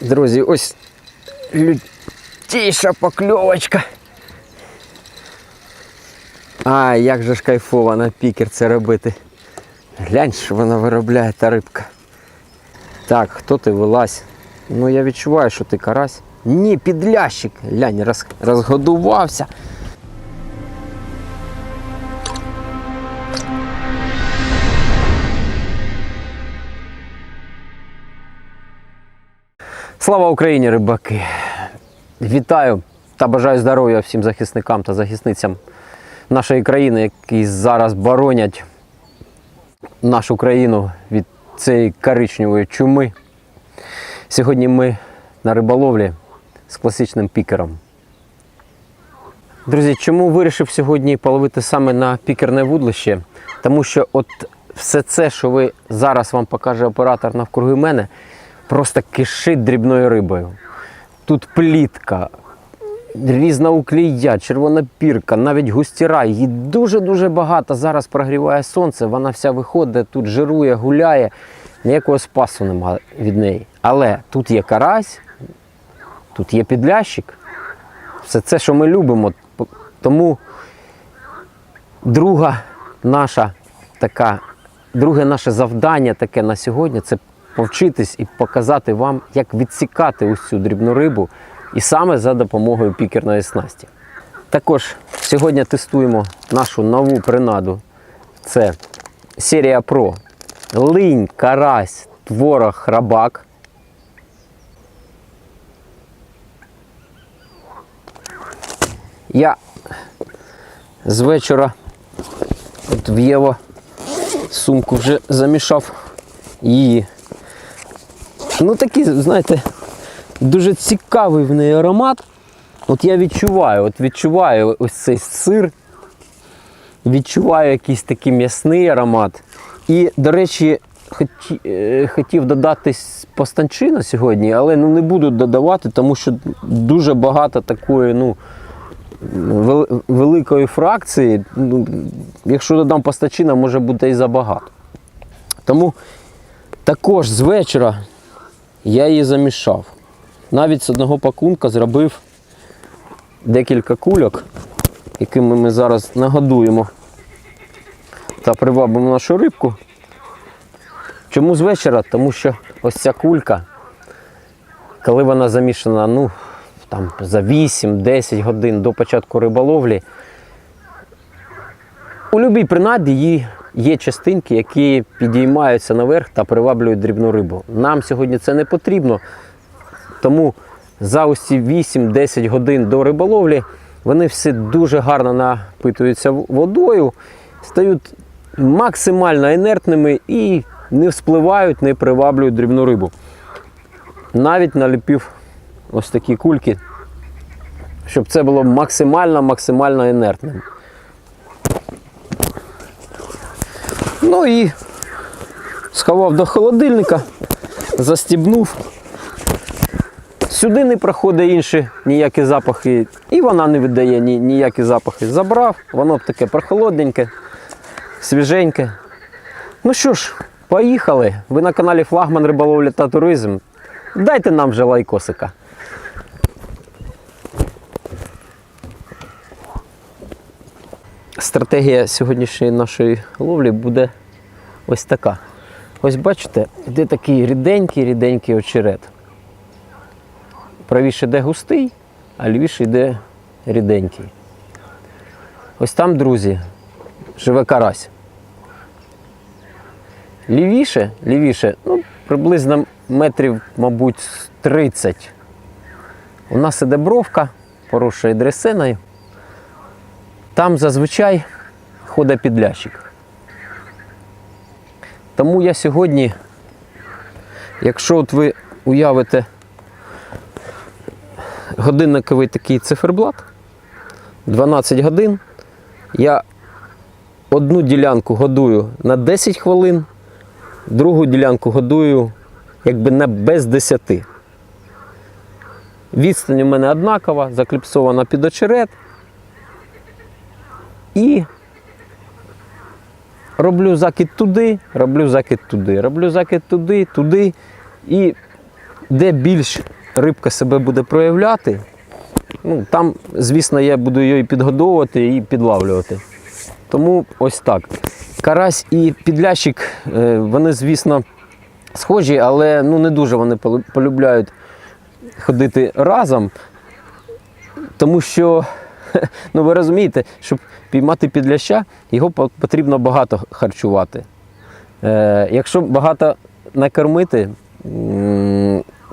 Друзі, ось лютіша покльовочка. А, як же ж кайфово на пікер це робити. Глянь, що вона виробляє та рибка. Так, хто ти вилазь? Ну я відчуваю, що ти карась. Ні, підлящик. Глянь, роз, розгодувався. Слава Україні, рибаки! Вітаю та бажаю здоров'я всім захисникам та захисницям нашої країни, які зараз боронять нашу країну від цієї коричневої чуми. Сьогодні ми на риболовлі з класичним пікером. Друзі, чому вирішив сьогодні половити саме на пікерне вудлище? Тому що от все це, що ви зараз вам покаже оператор навкруги мене, просто кишить дрібною рибою. Тут плітка, різна уклія, червона пірка, навіть густіра. Її дуже-дуже багато. Зараз прогріває сонце, вона вся виходить, тут жирує, гуляє. Ніякого спасу немає від неї. Але тут є карась, тут є підлящик. Все це, що ми любимо. Тому друга наша така, друге наше завдання таке на сьогодні це повчитись і показати вам, як відсікати ось цю дрібну рибу, і саме за допомогою пікерної снасті. Також сьогодні тестуємо нашу нову принаду. Це серія Pro. Линь, карась, творог, рабак. Я з вечора от в Єво сумку вже замішав її. Ну такий, знаєте, дуже цікавий в неї аромат. От я відчуваю, от відчуваю ось цей сир, відчуваю якийсь такий м'ясний аромат. І, до речі, е, хотів додати постанчину сьогодні, але ну, не буду додавати, тому що дуже багато такої, ну, вел- великої фракції. Ну, якщо додам постачина, може бути і забагато. Тому також з вечора я її замішав. Навіть з одного пакунка зробив декілька кульок, якими ми зараз нагодуємо та привабимо нашу рибку. Чому з вечора? Тому що ось ця кулька, коли вона замішана ну, там, за 8-10 годин до початку риболовлі, у будь-якій принаді її є частинки, які підіймаються наверх та приваблюють дрібну рибу. Нам сьогодні це не потрібно, тому за ці 8-10 годин до риболовлі вони всі дуже гарно напитуються водою, стають максимально інертними і не вспливають, не приваблюють дрібну рибу. Навіть наліпив ось такі кульки, щоб це було максимально максимально інертним. Ну і сховав до холодильника, застібнув. Сюди не проходить інші ніякі запахи, і вона не видає ні, ніякі запахи. Забрав, воно таке прохолодненьке, свіженьке. Ну що ж, поїхали. Ви на каналі Флагман Риболовля та Туризм. Дайте нам вже лайкосика. Стратегія сьогоднішньої нашої ловлі буде ось така. Ось бачите, йде такий ріденький, ріденький очерет. Правіше йде густий, а лівіше йде ріденький. Ось там, друзі, живе карась. Лівіше, лівіше, ну, приблизно метрів, мабуть, 30. У нас іде бровка, поросшою дресиною. Там зазвичай ходить підлящик. Тому я сьогодні, якщо от ви уявите годинниковий такий циферблат, 12 годин, я одну ділянку годую на 10 хвилин, другу ділянку годую якби на без 10. Відстань у мене однакова, закліпсована під очерет. І роблю закид туди, роблю закид туди, роблю закид туди, туди. І де більш рибка себе буде проявляти, ну, там, звісно, я буду її підгодовувати і підлавлювати. Тому ось так. Карась і підлящик, е, вони, звісно, схожі, але ну, не дуже вони полюбляють ходити разом. Тому що, ну ви розумієте, щоб піймати підляща, його потрібно багато харчувати. Е, якщо багато накормити,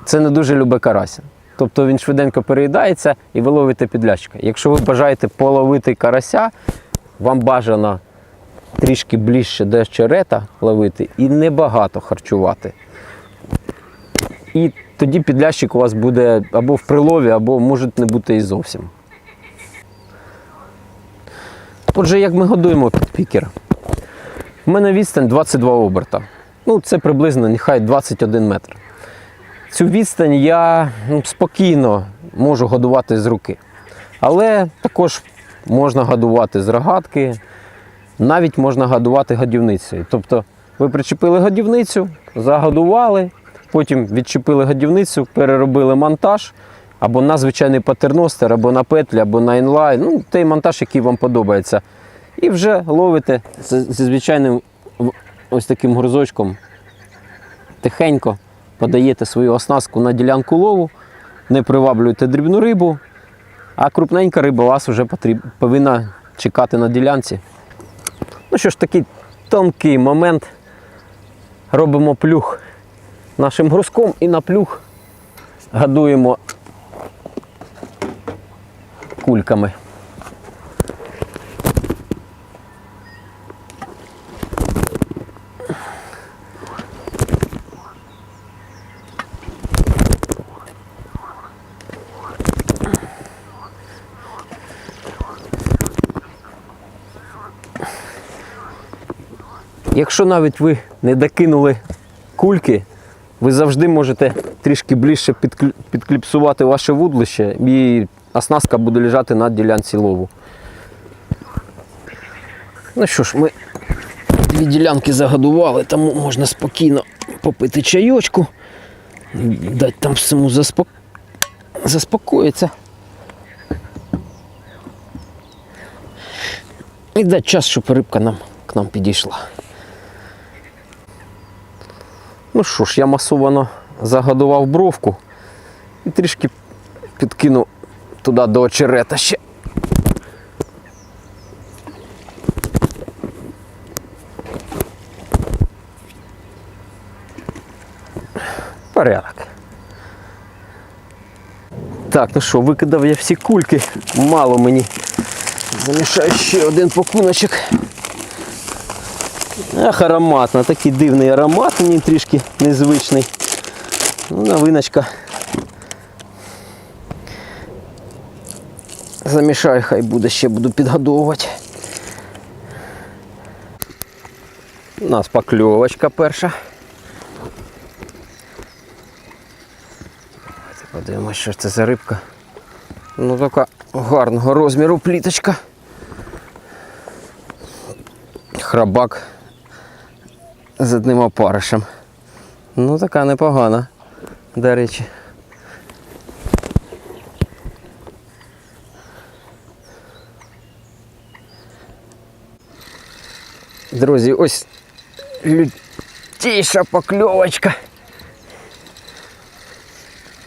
це не дуже любить карася. Тобто він швиденько переїдається і ви ловите підлящика. Якщо ви бажаєте половити карася, вам бажано трішки ближче до черета ловити і небагато харчувати. І тоді підлящик у вас буде або в прилові, або може не бути і зовсім. Отже, як ми годуємо підпікер? У мене відстань 22 оберта. Ну, це приблизно нехай 21 метр. Цю відстань я ну, спокійно можу годувати з руки. Але також можна годувати з рогатки, навіть можна годувати годівницею. Тобто ви причепили годівницю, загодували, потім відчепили годівницю, переробили монтаж або на звичайний патерностер, або на петлі, або на інлайн. Ну, той монтаж, який вам подобається. І вже ловите зі звичайним ось таким грузочком тихенько подаєте свою оснастку на ділянку лову, не приваблюєте дрібну рибу, а крупненька риба вас вже потріб... повинна чекати на ділянці. Ну що ж, такий тонкий момент. Робимо плюх нашим грузком і на плюх гадуємо кульками. Якщо навіть ви не докинули кульки, ви завжди можете трішки ближче підкліпсувати ваше вудлище і оснастка буде лежати на ділянці лову. Ну що ж, ми дві ділянки загодували, тому можна спокійно попити чайочку, дати там всьому заспок... заспокоїтися. І дати час, щоб рибка нам, к нам підійшла. Ну що ж, я масовано загодував бровку і трішки підкину туди до очерета ще. Порядок. Так, ну що, викидав я всі кульки. Мало мені. Замішаю ще один пакуночок. Ах, ароматно, такий дивний аромат, мені трішки незвичний. Ну, новиночка. Замішаю, хай буде, ще буду підгодовувати. У нас покльовочка перша. Подивимось, що це за рибка. Ну така гарного розміру пліточка. Храбак з одним опаришем. Ну, така непогана, до речі. Друзі, ось лютіша покльовочка.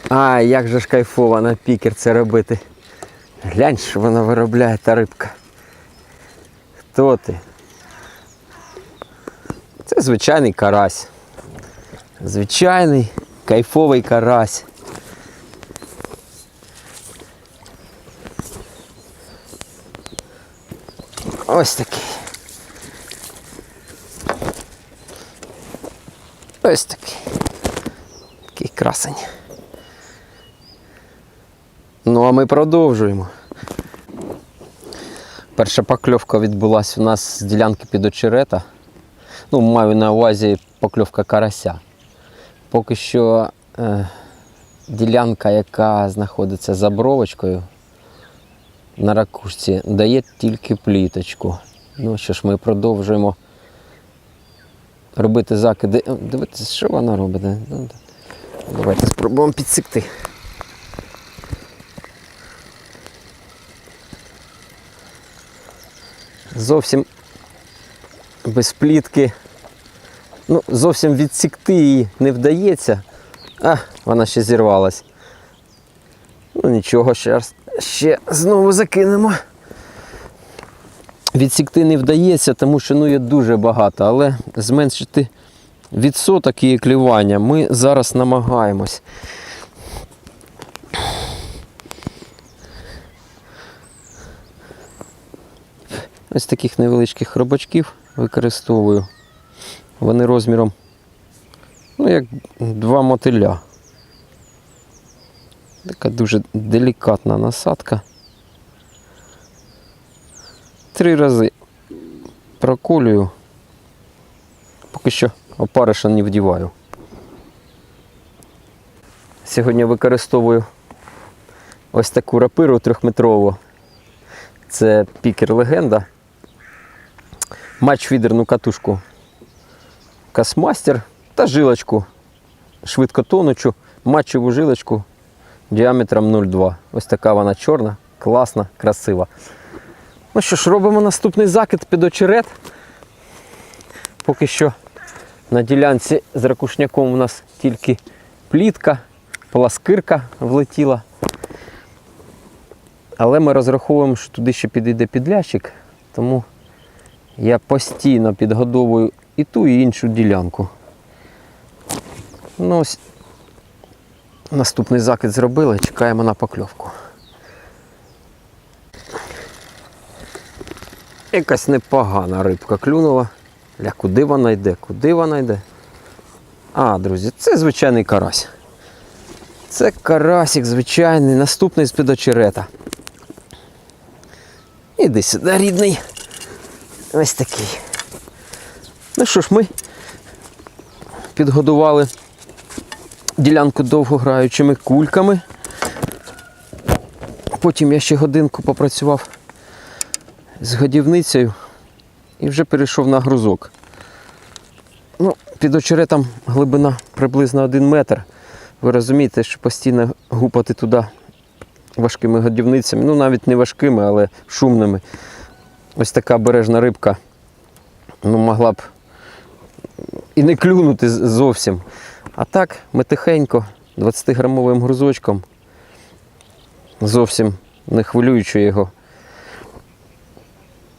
А, як же ж кайфово на пікер це робити. Глянь, що вона виробляє та рибка. Хто ти? Це звичайний карась. Звичайний кайфовий карась. Ось такий. Ось такий. Такий красень. Ну, а ми продовжуємо. Перша покльовка відбулася у нас з ділянки під очерета. Ну, маю на увазі покльовка карася. Поки що е, ділянка, яка знаходиться за бровочкою на ракушці, дає тільки пліточку. Ну що ж, ми продовжуємо робити закиди. О, Дивіться, що вона робить. Ну, Давайте спробуємо підсікти. Зовсім без плітки. Ну, зовсім відсікти її не вдається. А, вона ще зірвалась. Ну нічого, ще, ще знову закинемо. Відсікти не вдається, тому що ну, є дуже багато, але зменшити відсоток її клювання ми зараз намагаємось. Ось таких невеличких хробачків використовую. Вони розміром, ну, як два мотиля. Така дуже делікатна насадка. Три рази проколюю. Поки що опариша не вдіваю. Сьогодні використовую ось таку рапиру трьохметрову. Це пікер легенда. Матчфідерну катушку Касмастер та жилочку швидкотонучу, матчеву жилочку діаметром 0,2. Ось така вона чорна, класна, красива. Ну що ж, робимо наступний закид під очерет. Поки що на ділянці з ракушняком у нас тільки плітка, пласкирка влетіла. Але ми розраховуємо, що туди ще підійде підлящик, тому я постійно підгодовую і ту, і іншу ділянку. Ну ось наступний закид зробили, чекаємо на покльовку. Якась непогана рибка клюнула. Ля, куди вона йде? Куди вона йде? А, друзі, це звичайний карась. Це карасик звичайний, наступний з-під очерета. Іди сюди, рідний. Ось такий. Ну що ж, ми підгодували ділянку довгограючими кульками. Потім я ще годинку попрацював з годівницею і вже перейшов на грузок. Ну, під очеретом глибина приблизно 1 метр. Ви розумієте, що постійно гупати туди важкими годівницями, ну навіть не важкими, але шумними. Ось така бережна рибка ну, могла б і не клюнути зовсім. А так, ми тихенько, 20-грамовим грузочком, зовсім не хвилюючи його.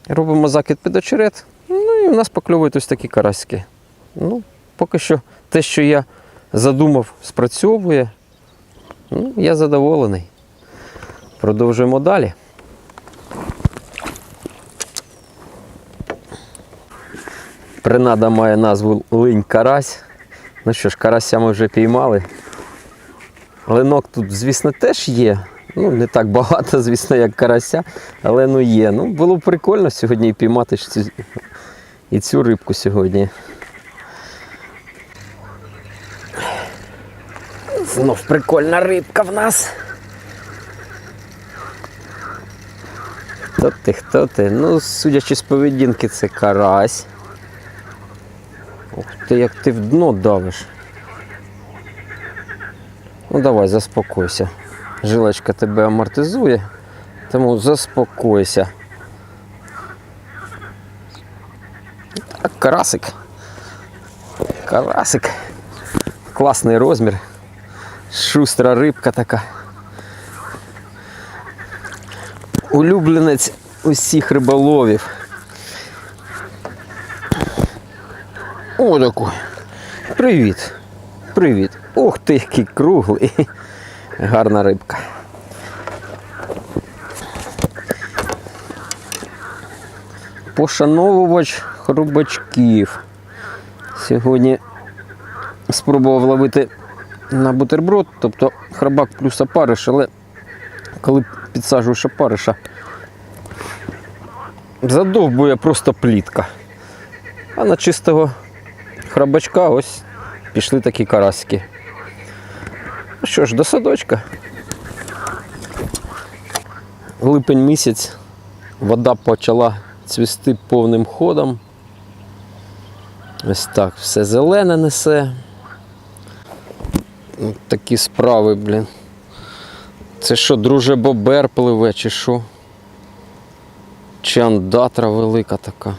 Робимо закид під очерет, ну і в нас покльовують ось такі карасики. Ну, поки що те, що я задумав, спрацьовує. Ну, я задоволений. Продовжуємо далі. Принада має назву линь карась. Ну що ж, карася ми вже піймали. Линок тут, звісно, теж є. Ну, не так багато, звісно, як карася, але ну є. Ну, було б прикольно сьогодні піймати цю, і цю рибку сьогодні. Знов прикольна рибка в нас. Хто ти, хто ти? Ну, судячи з поведінки, це карась. Ух ти, як ти в дно давиш. Ну давай, заспокойся. Жилочка тебе амортизує, тому заспокойся. Так, карасик. Карасик. Класний розмір. Шустра рибка така. Улюбленець усіх риболовів. О, такой. Привіт. Привіт. Ух ти, який круглий. Гарна рибка. Пошановувач хрубачків. Сьогодні спробував ловити на бутерброд, тобто храбак плюс опариш, але коли підсаджуєш опариша, задовбує просто плітка. А на чистого храбачка ось пішли такі карасики. Ну що ж, до садочка. Липень місяць, вода почала цвісти повним ходом. Ось так все зелене несе. Ну, такі справи, блін. Це що, друже бобер пливе, чи що? Чи андатра велика така?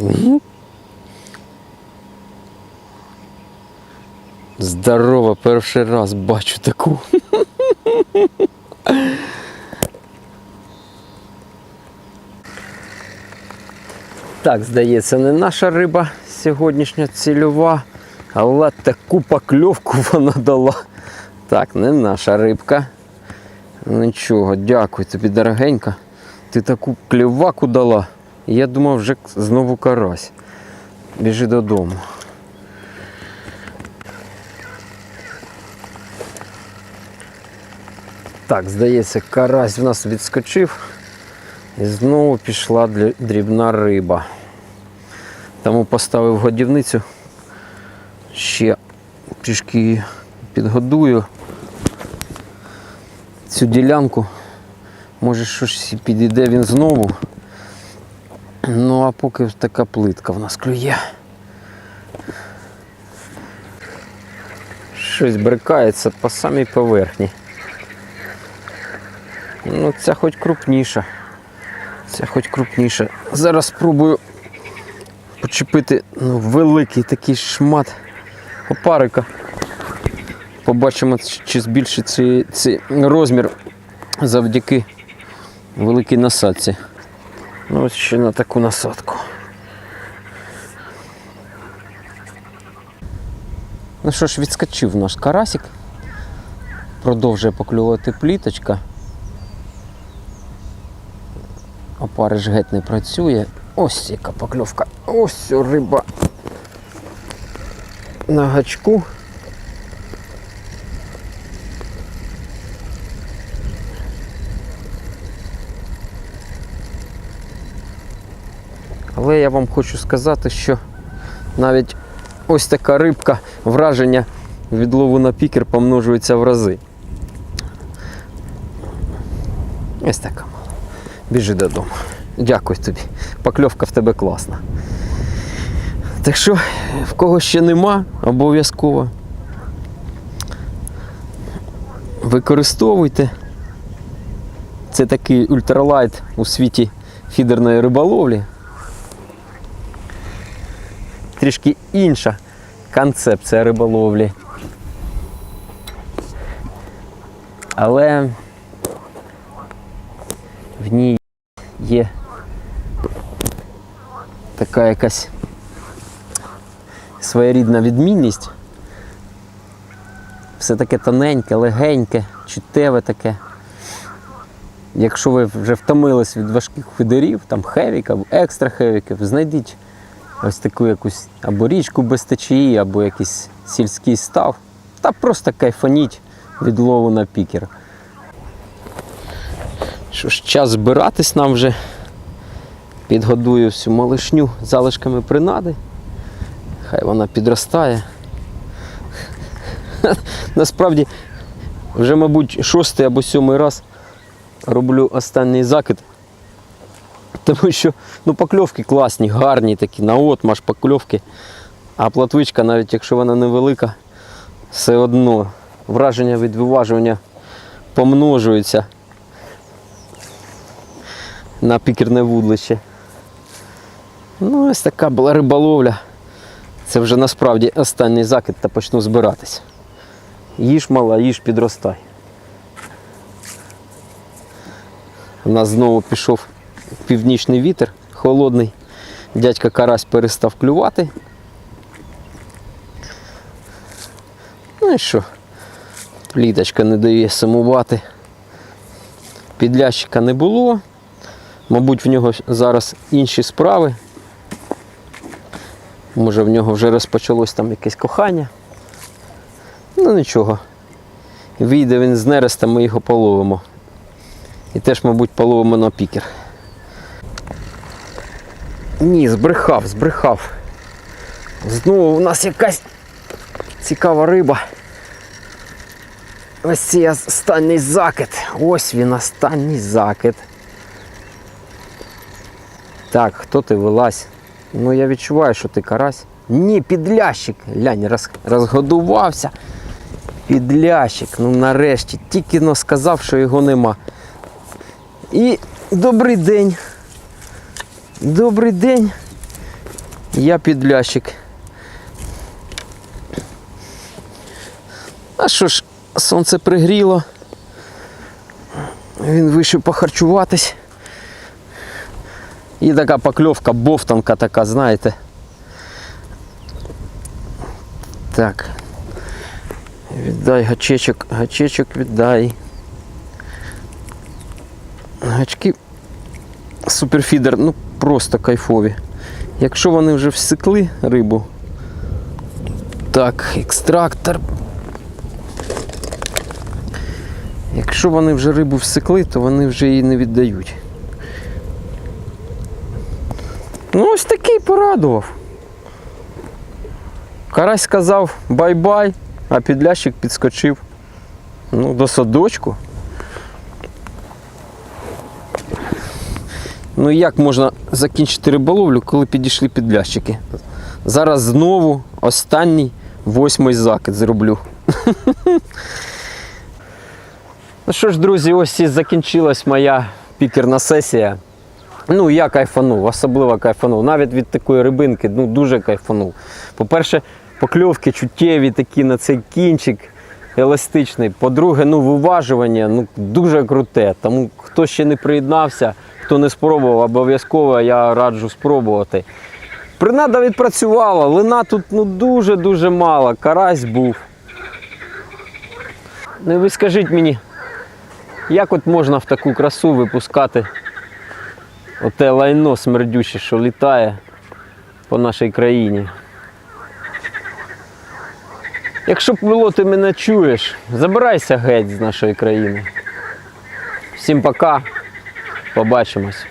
Мгм. Здорово, перший раз бачу таку. Так, здається, не наша риба сьогоднішня цільова, але таку покльовку вона дала. Так, не наша рибка. Нічого, дякую тобі, дорогенька. Ти таку кліваку дала. Я думав, вже знову карась. Біжи додому. Так, здається, карась в нас відскочив. І знову пішла дрібна риба. Тому поставив годівницю. Ще трішки підгодую. Цю ділянку. Може щось підійде він знову. Ну а поки така плитка в нас клює. Щось брикається по самій поверхні. Ну, ця хоч крупніша. Ця хоч крупніша. Зараз спробую почепити ну, великий такий шмат опарика. Побачимо, чи збільшить цей, цей розмір завдяки великій насадці. Ну, ось ще на таку насадку. Ну що ж, відскочив наш карасик. Продовжує поклювати пліточка. Опариш геть не працює. Ось яка покльовка. Ось риба на гачку. Але я вам хочу сказати, що навіть ось така рибка, враження від лову на пікер помножується в рази. Ось така. Біжи додому. Дякую тобі. Покльовка в тебе класна. Так що, в кого ще нема, обов'язково. Використовуйте. Це такий ультралайт у світі фідерної риболовлі. Трішки інша концепція риболовлі. Але в ній є така якась своєрідна відмінність. Все таке тоненьке, легеньке, чуттєве таке. Якщо ви вже втомились від важких фідерів, там хевік або екстра хевіків, знайдіть ось таку якусь або річку без течії, або якийсь сільський став. Та просто кайфаніть від лову на пікер. Що ж, час збиратись нам вже. Підгодую всю малишню залишками принади. Хай вона підростає. Насправді, вже, мабуть, шостий або сьомий раз роблю останній закид. Тому що ну, покльовки класні, гарні такі, на отмаш покльовки. А платвичка, навіть якщо вона невелика, все одно враження від виважування помножується на пікерне вудлище. Ну, ось така була риболовля. Це вже насправді останній закид та почну збиратись. Їж мала, їж підростай. У нас знову пішов північний вітер холодний. Дядька Карась перестав клювати. Ну і що? Пліточка не дає сумувати. Підлящика не було. Мабуть, в нього зараз інші справи. Може в нього вже розпочалось там якесь кохання. Ну нічого. Вийде він з нереста, ми його половимо. І теж, мабуть, половимо на пікер. Ні, збрехав, збрехав. Знову у нас якась цікава риба. Ось цей останній закид. Ось він останній закид. Так, хто ти вилазь? Ну я відчуваю, що ти карась. Ні, підлящик. Глянь, роз, розгодувався. Підлящик. Ну нарешті. Тільки но сказав, що його нема. І добрий день. Добрий день. Я підлящик. А що ж, сонце пригріло. Він вийшов похарчуватись. І така покльовка, бовтанка така, знаєте. Так. Віддай гачечок, гачечок віддай. Гачки суперфідер, ну просто кайфові. Якщо вони вже всекли рибу. Так, екстрактор. Якщо вони вже рибу всекли, то вони вже її не віддають. Такий порадував. Карась сказав бай-бай, а підлящик підскочив. Ну, до садочку. Ну як можна закінчити риболовлю, коли підійшли підлящики? Зараз знову останній восьмий закид зроблю. Ну що ж, друзі, ось і закінчилась моя пікерна сесія. Ну, я кайфанув, особливо кайфанув. Навіть від такої рибинки ну, дуже кайфанув. По-перше, покльовки чуттєві такі на цей кінчик еластичний. По-друге, ну, виважування ну, дуже круте. Тому хто ще не приєднався, хто не спробував, обов'язково я раджу спробувати. Принада відпрацювала, лина тут ну, дуже-дуже мало. Карась був. Ну ви скажіть мені, як от можна в таку красу випускати оте лайно смердюче, що літає по нашій країні? Якщо пило, ти мене чуєш, забирайся геть з нашої країни. Всім пока, побачимось.